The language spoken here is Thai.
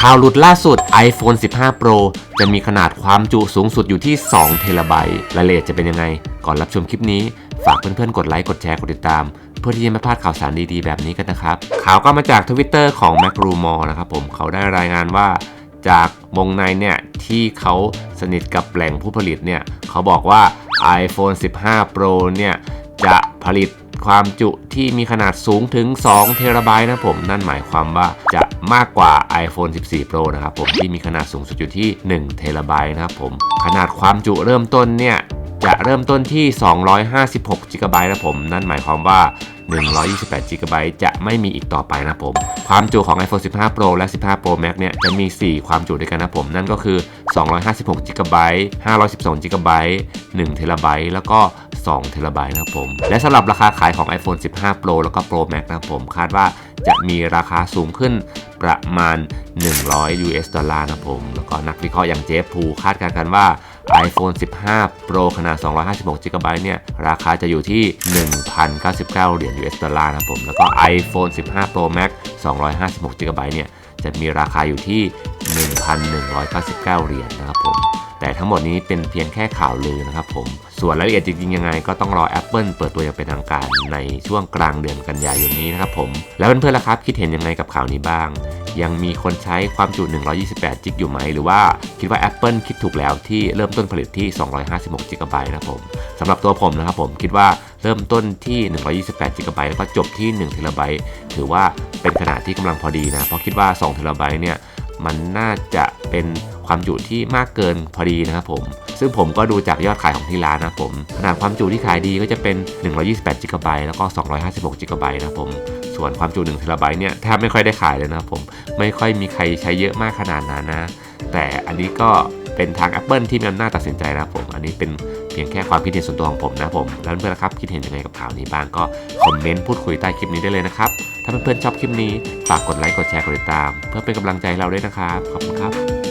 ข่าวหลุดล่าสุด iPhone 15 Pro จะมีขนาดความจุสูงสุดอยู่ที่ 2 เทราไบต์รายละเอียดจะเป็นยังไง ก่อนรับชมคลิปนี้ ฝากเพื่อนๆ กดไลค์ กดแชร์ กดติดตาม เพื่อที่จะไม่พลาดข่าวสารดีๆ แบบนี้กันนะครับ ข่าวก็มาจากทวิตเตอร์ของ m a c r u m o r นะครับผม เขาได้รายงานว่า จากวงในเนี่ยที่เขาสนิทกับแหล่งผู้ผลิตเนี่ย เขาบอกว่า iPhone 15 Pro เนี่ย จะผลิตความจุที่มีขนาดสูงถึง 2 เทราไบต์นะผม นั่นหมายความว่าจะมากกว่า iPhone 14 Pro นะครับผม ที่มีขนาดสูงสุดอยู่ที่ 1 เทราไบต์นะครับผม ขนาดความจุเริ่มต้นเนี่ย จะเริ่มต้นที่ 256 g b นะผม นั่นหมายความว่า 128 g b จะไม่มีอีกต่อไปนะผม ความจุของ iPhone 15 Pro และ 15 Pro Max เนี่ย จะมี 4 ความจุด้วยกันนะผม นั่นก็คือ 256 g b 512 g b 1 t b แล้วก็ 2 t b นะครับผม และสำหรับราคาขายของ iPhone 15 Pro แล้วก็ Pro Max นะครับผมคาดว่าจะมีราคาสูงขึ้นประมาณ 100 US ดอลลาร์นะครับผม แล้วก็นักวิเคราะห์อย่างเจฟพูคาดการณ์กันว่า iPhone 15 Pro ขนาด 256 g b เนี่ย ราคาจะอยู่ที่ 1,099 เหรียญ US ดอลลาร์นะครับผม แล้วก็ iPhone 15 Pro Max 256 g b เนี่ย จะมีราคาอยู่ที่ 1,199 เหรียญนะครับผม แต่ทั้งหมดนี้เป็นเพียงแค่ข่าวลือนะครับผม ส่วนรายละเอียดจริงๆยังไงก็ต้องรอ Apple เปิดตัวอย่างเป็นทางการในช่วงกลางเดือนกันยายนนี้นะครับผม แล้วเพื่อนๆล่ะครับคิดเห็นยังไงกับข่าวนี้บ้าง ยังมีคนใช้ความจุ 128 จิกอยู่ไหม หรือว่าคิดว่า Apple คิดถูกแล้วที่เริ่มต้นผลิตที่ 256 จิกะไบต์นะครับผมสำหรับตัวผมนะครับผมคิดว่าเริ่มต้นที่ 128 จิกะไบต์แล้วก็จบที่1เทราไบต์ถือว่าเป็นขนาดที่กำลังพอดีนะเพราะคิดว่า2เทราไบต์เนี่ย มันน่าจะเป็นความจุที่มากเกินพอดีนะครับผม ซึ่งผมก็ดูจากยอดขายของที่ร้านนะครับผม ขนาดความจุที่ขายดีก็จะเป็น 128จิกะไบต์แล้วก็ 256จิกะไบต์นะครับผม ส่วนความจุ1เทราไบต์เนี่ยแทบไม่ค่อยได้ขายเลยนะครับผม ไม่ค่อยมีใครใช้เยอะมากขนาดนั้นนะ แต่อันนี้ก็เป็นทาง Apple ที่มีอำนาจตัดสินใจนะครับผม อันนี้เป็น พียงแค่ความคิดเห็นส่วนตัวของผมนะผมแล้วเพื่อนๆล่ะครับคิดเห็นยังไงกับข่าวนี้บ้างก็คอมเมนต์พูดคุยใต้คลิปนี้ได้เลยนะครับถ้าเพื่อนๆชอบคลิปนี้ฝากกดไลค์กดแชร์กดติดตาม เพื่อเป็นกำลังใจให้เราด้วยนะครับขอบคุณครับ